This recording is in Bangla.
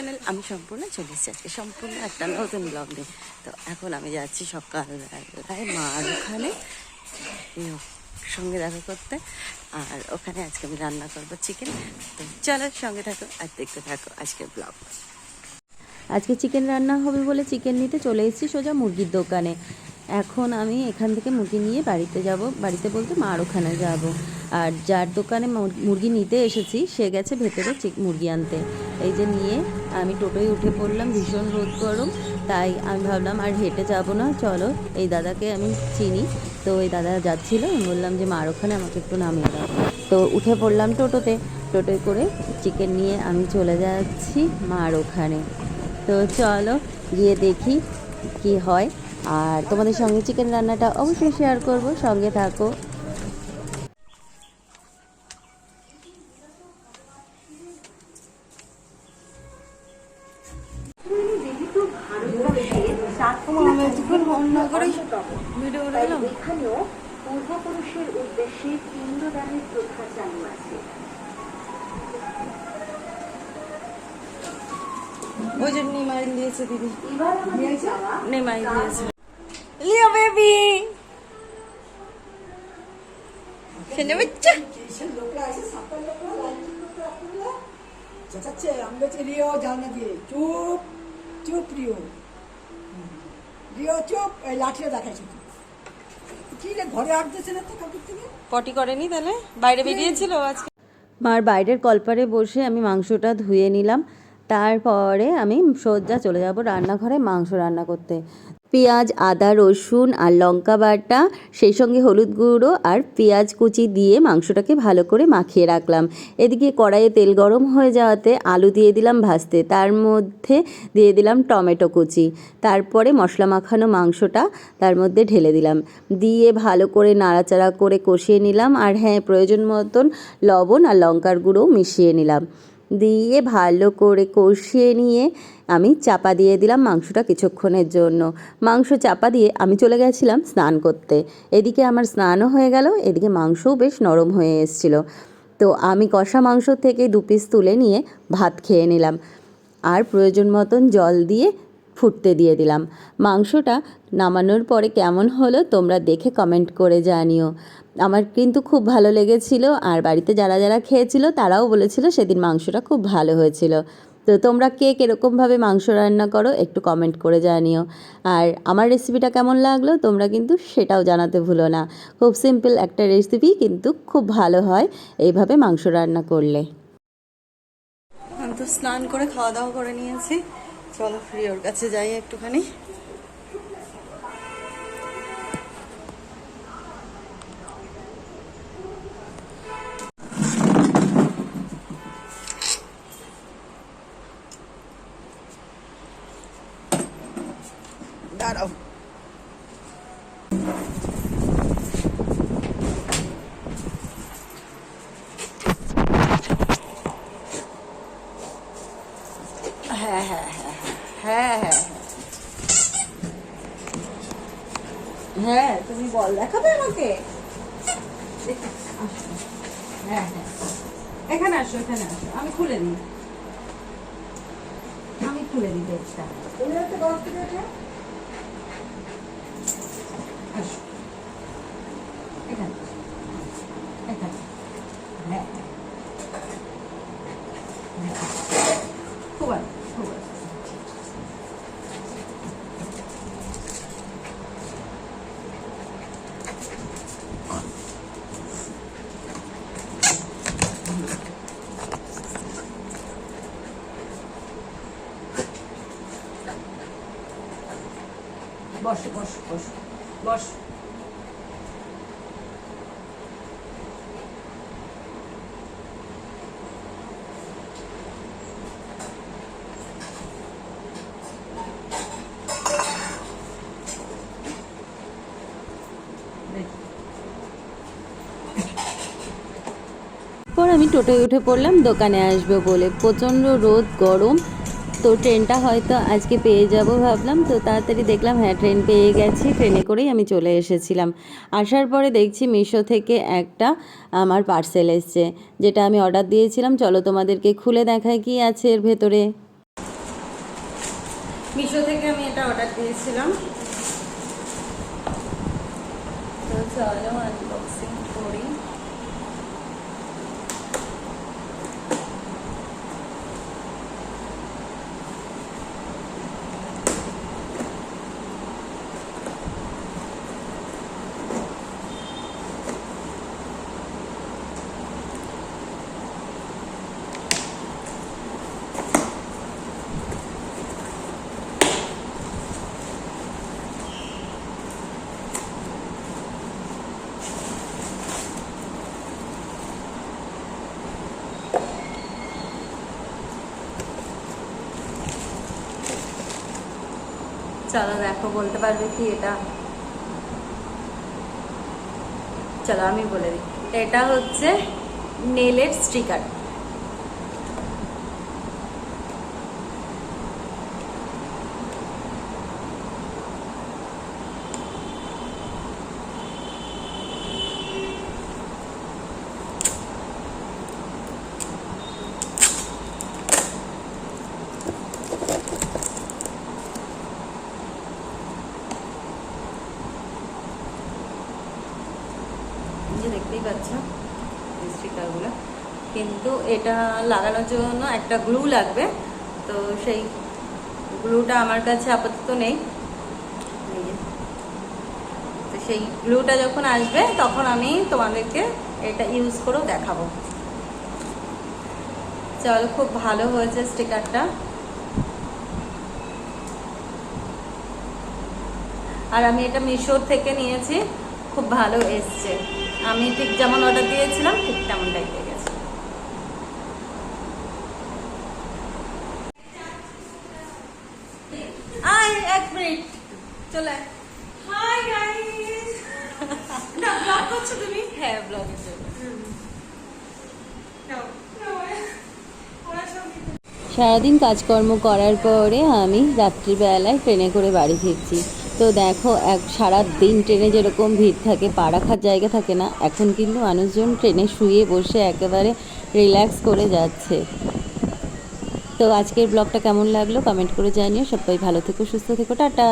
চ্যানেল আমি সম্পূর্ণ চলে এসেছি সম্পূর্ণ একটা নতুন ব্লগ নিয়ে। তো এখন আমি যাচ্ছি সকালবেলায় মার ওখানে। সঙ্গে দেখা করতে। আর ওখানে আজকে আমি রান্না করব চিকেন তো চলো সঙ্গে থাকো আর দেখতে থাকো আজকে ব্লগ আজকে চিকেন রান্না হবে বলে চিকেন নিতে চলে এসেছি সোজা মুরগির দোকানে। এখন আমি এখান থেকে মুরগি নিয়ে বাড়িতে যাব। বাড়িতে বলতে মার ওখানে যাব। আর যার দোকানে মুর- মুরগি নিতে এসেছি, সে গেছে ভেতরে চিক, মুরগি আনতে। এই যে নিয়ে আমি টোটোয় উঠে পড়লাম, ভীষণ রোদ গরম। তাই আমি ভাবলাম, আর হেঁটে যাব না, চলো। এই দাদাকে আমি চিনি। তো এই দাদা যাচ্ছিল, আমি বললাম যে, মার ওখানে, আমাকে একটু নামিয়ে দাও। তো উঠে পড়লাম টোটোতে। টোটোয় করে চিকেন নিয়ে আমি চলে যাচ্ছি মার ওখানে। তো চলো গিয়ে দেখি কি হয়। আর তোমাদের সঙ্গে চিকেন রান্নাটা অবশ্যই শেয়ার করব সঙ্গে থাকো। ভিডিও পূর্বপুরুষের উদ্দেশ্যে পিণ্ডদানের প্রথা চালু আছে ওই যে নিমাইল দিয়েছে দিদি। নিমাইল দিয়েছে। লিও পটি করেনি তাহলে? বাইরে বেরিয়েছিল আজকে? মার বাইরের কলপারে বসে আমি মাংসটা ধুয়ে নিলাম। তারপরে আমি সোজা চলে যাব রান্নাঘরে মাংস রান্না করতে। পেঁয়াজ, আদা, রসুন আর লঙ্কা বাটা, সেই সঙ্গে হলুদ গুঁড়ো আর পেঁয়াজ কুচি দিয়ে মাংসটাকে ভালো করে মাখিয়ে রাখলাম। এদিকে কড়াইয়ে তেল গরম হয়ে যাওয়াতে আলু দিয়ে দিলাম ভাজতে। তার মধ্যে দিয়ে দিলাম টমেটো কুচি। তারপরে মশলা মাখানো মাংসটা তার মধ্যে ঢেলে দিলাম। দিয়ে ভালো করে নাড়াচাড়া করে কষিয়ে নিলাম। আর হ্যাঁ প্রয়োজন মতন লবণ আর লঙ্কার গুঁড়ো মিশিয়ে নিলাম। দিয়ে ভালো করে কষিয়ে নিয়ে আমি চাপা দিয়ে দিলাম মাংসটা কিছুক্ষণের জন্য। মাংস চাপা দিয়ে আমি চলে গেছিলাম স্নান করতে। এদিকে আমার স্নানও হয়ে গেল, এদিকে মাংসও বেশ নরম হয়ে এসেছিল। তো আমি কষা মাংস থেকে দু পিস তুলে নিয়ে ভাত খেয়ে নিলাম। আর প্রয়োজন মতন জল দিয়ে ফুটতে দিয়ে দিলাম। মাংসটা নামানোর পরে কেমন হলো তোমরা দেখে কমেন্ট করে জানিও। আমার কিন্তু খুব ভালো লেগেছিল আর বাড়িতে যারা যারা খেয়েছিল তারাও বলেছিল সেদিন মাংসটা খুব ভালো হয়েছিল। তো তোমরা কে কীরকমভাবে মাংস রান্না করো একটু কমেন্ট করে জানিও। আর আমার রেসিপিটা কেমন লাগল তোমরা কিন্তু সেটাও জানাতে ভুলো না। খুব সিম্পল একটা রেসিপি কিন্তু খুব ভালো হয় এইভাবে মাংস রান্না করলে। তো স্নান করে খাওয়া দাওয়া করে নিয়েছি। চলো ফ্রি ওর কাছে যাই একটুখানি। দাঁড়াও। হ্যাঁ হ্যাঁ হ্যাঁ। হ্যাঁ হ্যাঁ হ্যাঁ। তুমি বল দেখাবে আমাকে? হ্যাঁ হ্যাঁ। এখানে আসো এখানে আসো। আমি খুলে দিই। আমি খুলে দিই এটা? আসো এখানে এখানে হ্যাঁ হ্যাঁ। খুব ভালো খুব ভালো বসো বসো বসো বসো। আমি টোটোয় উঠে পড়লাম দোকানে আসবে বলে প্রচণ্ড রোদ গরম। তো ট্রেনটা হয়তো আজকে পেয়ে যাব ভাবলাম, তো তাড়াতাড়ি দেখলাম হ্যাঁ ট্রেন পেয়ে গেছি, ট্রেনে করেই আমি চলে এসেছিলাম। আসার পরে দেখছি মিশো থেকে একটা আমার পার্সেল এসছে, যেটা আমি অর্ডার দিয়েছিলাম। চলো তোমাদেরকে খুলে দেখায় কি আছে এর ভেতরে। মিশো থেকে আমি এটা অর্ডার দিয়েছিলাম। তো চলো আনবক্সিং করি চলো দেখো বলতে পারবে কি এটা? চলো আমি বলে দিই। এটা হচ্ছে নেলের স্টিকার। যে দেখতেই পাচ্ছ স্টিকারগুলো কিন্তু এটা লাগানোর জন্য একটা গ্লু লাগবে। তো সেই গ্লুটা আমার কাছে আপাতত নেই। তো সেই গ্লুটা যখন আসবে, তখন আমি তোমাদেরকে এটা ইউজ করেও দেখাবো। চল, খুব ভালো হয়েছে স্টিকারটা আর আমি এটা মিশোর থেকে নিয়েছি। খুব ভালো এসছে। আমি ঠিক যেমন অর্ডার দিয়েছিলাম ঠিক তেমনটাই পেয়ে গেছে। আয় এক মিনিট। চলে। হাই গাইস না ব্লগ করছ তুমি? হ্যাঁ ব্লগের জন্য। সারাদিন কাজকর্ম করার পরে আমি রাত্রিবেলায় ট্রেনে করে বাড়ি ফিরছি। তো দেখো, এক সারা দিন ট্রেনে যেরকম ভিড় থাকে পা রাখার জায়গা থাকে না, এখন কিন্তু মানুষজন ট্রেনে শুয়ে বসে একেবারে রিল্যাক্স করে যাচ্ছে। তো আজকের ব্লগটা কেমন লাগল? কমেন্ট করে জানিও। সবাই ভালো থেকো, সুস্থ থেকো, টাটা!